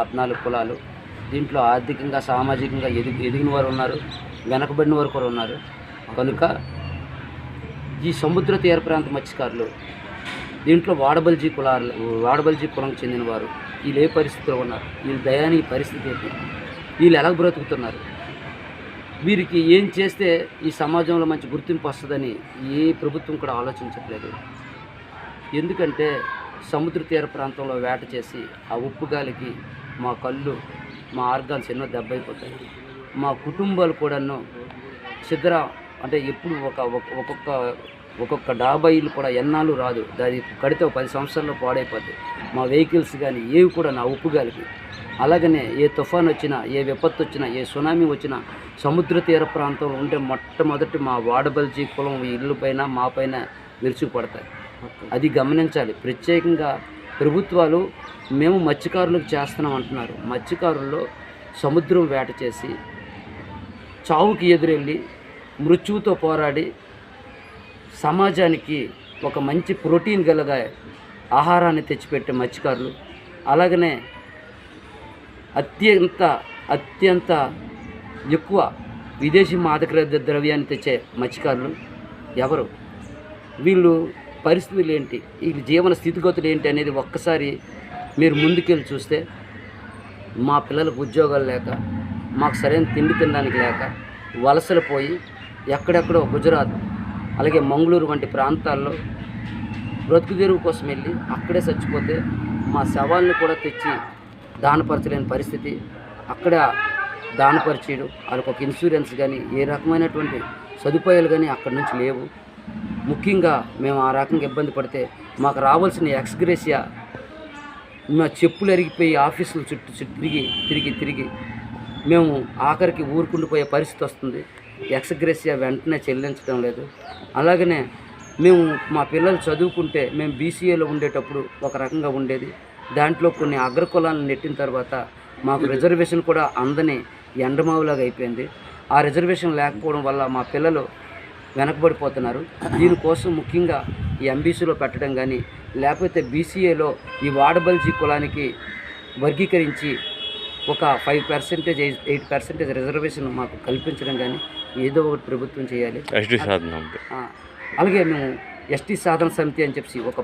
పద్నాలుగు కులాలు. దీంట్లో ఆర్థికంగా సామాజికంగా ఎదిగి ఎదిగిన వారు ఉన్నారు. వెనకబడిన వారు కూడా ఉన్నారు. కనుక ఈ సముద్ర తీర ప్రాంత మత్స్యకారులు దీంట్లో వాడబల్జీ కులాలు వాడబల్జీ కులంకి చెందిన వారు వీళ్ళు ఏ పరిస్థితిలో ఉన్నారు? వీళ్ళ దయాని పరిస్థితి ఏంటి? వీళ్ళు ఎలా బ్రతుకుతున్నారు? వీరికి ఏం చేస్తే ఈ సమాజంలో మంచి గుర్తింపు వస్తుందని ఏ ప్రభుత్వం కూడా ఆలోచించట్లేదు. ఎందుకంటే సముద్ర తీర ప్రాంతంలో వేట చేసి ఆ ఉప్పు గాలికి మా కళ్ళు మా ఆర్గాన్స్ ఎన్నో దెబ్బైపోతాయి. మా కుటుంబాలు కూడాను చిద్ర అంటే ఎప్పుడు ఒక ఒక్కొక్క ఒక్కొక్క డాబా ఇల్లు కూడా ఎన్నాళ్ళు రాదు. దాని కడితే పది సంవత్సరాల్లో పాడైపోద్ది. మా వెహికల్స్ కానీ ఏవి కూడా నా ఉప్పు గాలికి అలాగనే ఏ తుఫాన్ వచ్చినా ఏ విపత్తు వచ్చినా ఏ సునామీ వచ్చినా సముద్ర తీర ప్రాంతంలో ఉంటే మొట్టమొదటి మా వాడబల్జీ కులం ఇల్లు పైన మా పైన విరుచుకుపడతాయి. అది గమనించాలి. ప్రత్యేకంగా ప్రభుత్వాలు మేము మత్స్యకారులకు చేస్తున్నాం అంటున్నారు. మత్స్యకారుల్లో సముద్రం వేట చేసి చావుకి ఎదురెళ్ళి మృత్యువుతో పోరాడి సమాజానికి ఒక మంచి ప్రోటీన్ గలగా ఆహారాన్ని తెచ్చిపెట్టే మత్స్యకారులు. అలాగనే అత్యంత అత్యంత ఎక్కువ విదేశీ మాదక ద్రవ్యాన్ని తెచ్చే మత్స్యకారులు ఎవరు? వీళ్ళు పరిస్థితులు ఏంటి ఈ జీవన స్థితిగతులు ఏంటి అనేది ఒక్కసారి మీరు ముందుకెళ్ళి చూస్తే మా పిల్లలకు ఉద్యోగాలు లేక మాకు సరైన తిండి తినడానికి లేక వలసలు పోయి ఎక్కడెక్కడో గుజరాత్ అలాగే మంగళూరు వంటి ప్రాంతాల్లో బ్రతుకు తెరువు కోసం వెళ్ళి అక్కడే చచ్చిపోతే మా శవాలను కూడా తెచ్చి దానపరచలేని పరిస్థితి అక్కడ దానపరిచేయడం వాళ్ళకి ఒక ఇన్సూరెన్స్ కానీ ఏ రకమైనటువంటి సదుపాయాలు కానీ అక్కడి నుంచి లేవు. ముఖ్యంగా మేము ఆ రకంగా ఇబ్బంది పడితే మాకు రావాల్సిన ఎక్స్గ్రేసియా మా చెప్పులు ఎరిగిపోయి ఆఫీసుల చుట్టూ చుట్టూ తిరిగి తిరిగి తిరిగి మేము ఆఖరికి ఊరుకుండిపోయే పరిస్థితి వస్తుంది. ఎక్స్గ్రేసియా వెంటనే చెల్లించడం లేదు. అలాగనే మేము మా పిల్లలు చదువుకుంటే మేము బీసీఏలో ఉండేటప్పుడు ఒక రకంగా ఉండేది. దాంట్లో కొన్ని అగ్రకులాలను నెట్టిన తర్వాత మాకు రిజర్వేషన్ కూడా అందని ఎండమావులాగా అయిపోయింది. ఆ రిజర్వేషన్ లేకపోవడం వల్ల మా పిల్లలు వెనకబడిపోతున్నారు. దీనికోసం ముఖ్యంగా ఈ ఎంబీసీలో పెట్టడం కానీ లేకపోతే బీసీఏలో ఈ వాడబల్జీ కులానికి వర్గీకరించి ఒక five percentage eight percentage reservation మాకు కల్పించడం కానీ ఏదో ఒకటి ప్రభుత్వం చేయాలి. ఎస్టీ సాధన ఆ, అలాగే మేము ఎస్టీ సాధన సమితి అని చెప్పి ఒక